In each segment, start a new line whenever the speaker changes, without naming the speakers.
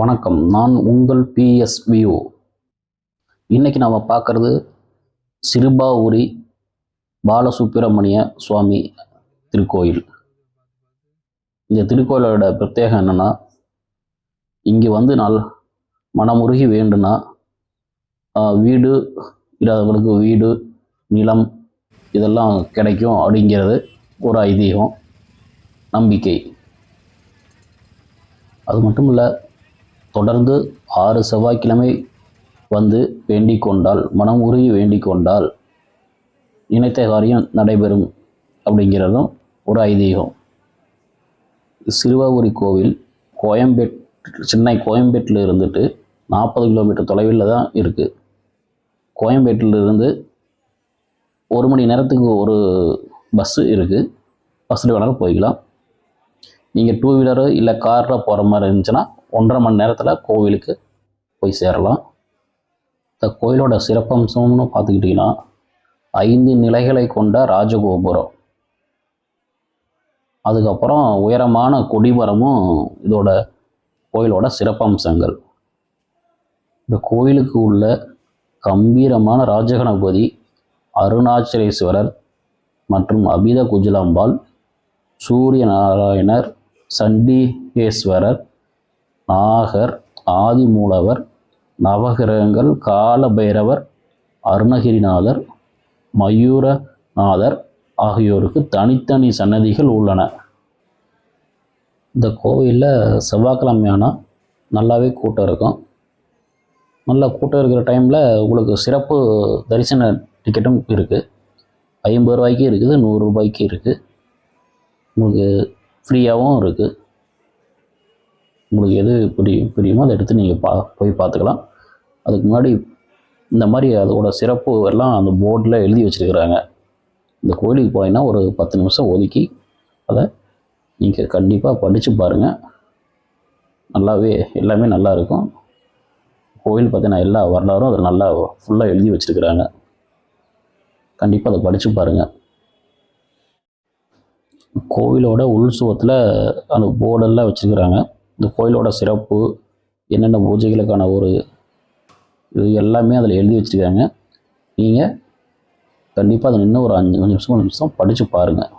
வணக்கம். நான் உங்கள் பிஎஸ்விஓ இன்றைக்கி நாம் பார்க்குறது சிறுபாவூரி பாலசுப்பிரமணிய சுவாமி திருக்கோயில். இந்த திருக்கோயிலோட பிரத்யேகம் என்னென்னா இங்கே வந்து நாள் மனமுருகி வேண்டுனா வீடு இல்லாதவர்களுக்கு வீடு நிலம் இதெல்லாம் கிடைக்கும் அப்படிங்கிறது ஒரு ஐதீகம் நம்பிக்கை. அது மட்டும் இல்லை தொடர்ந்து ஆறு செவ்வாய்க்கிழமை வந்து வேண்டிக் கொண்டால் மனம் உருகி வேண்டிக் கொண்டால் நினைத்த காரியம் நடைபெறும் அப்படிங்கிறதும் ஒரு ஐதீகம். சிறுவாபுரி கோவில் கோயம்பேட் சென்னை கோயம்பேட்டில் இருந்துட்டு நாற்பது கிலோமீட்டர் தொலைவில் தான் இருக்குது கோயம்பேட்டில் இருந்து ஒரு மணி நேரத்துக்கு ஒரு பஸ்ஸு இருக்குது பஸ்ஸில் வேணாலும் போய்க்கலாம். நீங்கள் டூ வீலரு இல்லை காரில் போகிற மாதிரி இருந்துச்சுன்னா ஒன்றரை மணி நேரத்தில் கோவிலுக்கு போய் சேரலாம். இந்த கோயிலோட சிறப்பம்சம்னு பார்த்துக்கிட்டிங்கன்னா ஐந்து நிலைகளை கொண்ட ராஜகோபுரம். அதுக்கப்புறம் உயரமான கொடிமரமும் இதோட கோயிலோட சிறப்பம்சங்கள். இந்த கோயிலுக்கு உள்ள கம்பீரமான ராஜகணபதி அருணாச்சலேஸ்வரர் மற்றும் அபித குஜலாம்பாள் சூரிய நாராயணர் சண்டிகேஸ்வரர் நாகர் ஆதிமூலவர் நவகிரகங்கள் காலபைரவர் அருணகிரிநாதர் மயூரநாதர் ஆகியோருக்கு தனித்தனி சன்னதிகள் உள்ளன. இந்த கோவிலில் ஆனால் நல்லாவே கூட்டம் இருக்கும். நல்ல கூட்டம் இருக்கிற டைமில் உங்களுக்கு சிறப்பு தரிசன டிக்கெட்டும் இருக்குது ஐம்பது ரூபாய்க்கு இருக்குது நூறுரூபாய்க்கு இருக்குது உங்களுக்கு ஃப்ரீயாகவும் இருக்குது உங்களுக்கு எது புரிய புரியுமோ அதை எடுத்து நீங்கள் பா போய் பார்த்துக்கலாம். அதுக்கு முன்னாடி இந்த மாதிரி அதோட சிறப்பு எல்லாம் அந்த போர்டில் எழுதி வச்சுருக்கிறாங்க. இந்த கோயிலுக்கு போனீங்கன்னா ஒரு பத்து நிமிஷம் ஒதுக்கி அதை நீங்கள் கண்டிப்பாக படித்து பாருங்கள் நல்லாவே எல்லாமே நல்லா இருக்கும். கோயில் பார்த்தீங்கன்னா எல்லா வரலாறும் அதில் நல்லா ஃபுல்லாக எழுதி வச்சுருக்கிறாங்க. கண்டிப்பாக அதை படித்து பாருங்கள் கோவிலோட உள் சுவத்தில் அந்த போர்டெல்லாம் வச்சுருக்கிறாங்க. இந்த கோயிலோட சிறப்பு என்னென்ன பூஜைகளுக்கான ஒரு இது எல்லாமே அதில் எழுதி வச்சுருக்காங்க. நீங்கள் கண்டிப்பாக அதை இன்னும் ஒரு அஞ்சு அஞ்சு நிமிஷம் ஒரு நிமிஷம் படித்து பாருங்கள்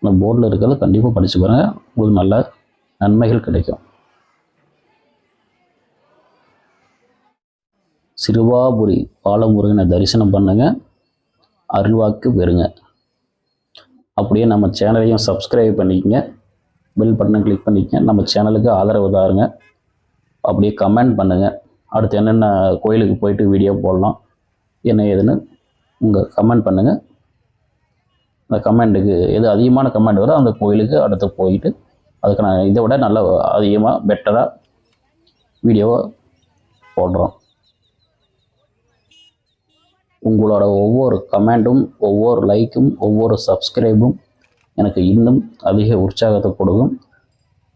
அந்த போர்டில் இருக்கிறத கண்டிப்பாக படித்து பாருங்கள் உங்களுக்கு நல்ல நன்மைகள் கிடைக்கும். சிறுவாபுரி பாலமுருகனை தரிசனம் பண்ணுங்கள் அருள்வாக்கு பெறுங்க. அப்படியே நம்ம சேனலையும் சப்ஸ்கிரைப் பண்ணிக்கங்க. பெல் பட்டனை கிளிக் பண்ணிக்கங்க. நம்ம சேனலுக்கு ஆதரவு தாருங்க. அப்படியே கமெண்ட் பண்ணுங்கள் அடுத்து என்னென்ன கோயிலுக்கு போயிட்டு வீடியோ போடலாம் என்ன ஏதுன்னு உங்கள் கமெண்ட் பண்ணுங்கள் அந்த கமெண்ட்டுக்கு எது அதிகமான கமெண்ட் வருதோ அந்த கோயிலுக்கு அடுத்து போயிட்டு அதுக்கு நான் இதை விட நல்ல அதிகமாக பெட்டராக வீடியோவை போடுறோம். உங்களோட ஒவ்வொரு கமெண்ட்டும் ஒவ்வொரு லைக்கும் ஒவ்வொரு சப்ஸ்கிரைபும் எனக்கு இன்னும் அதிக உற்சாகத்தை கொடுக்கும்.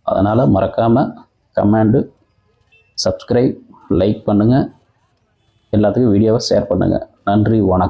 அதனால் மறக்காமல் கமெண்டு சப்ஸ்கிரைப் லைக் பண்ணுங்கள் எல்லாத்துக்கும் வீடியோவை ஷேர் பண்ணுங்கள் நன்றி வணக்கம்.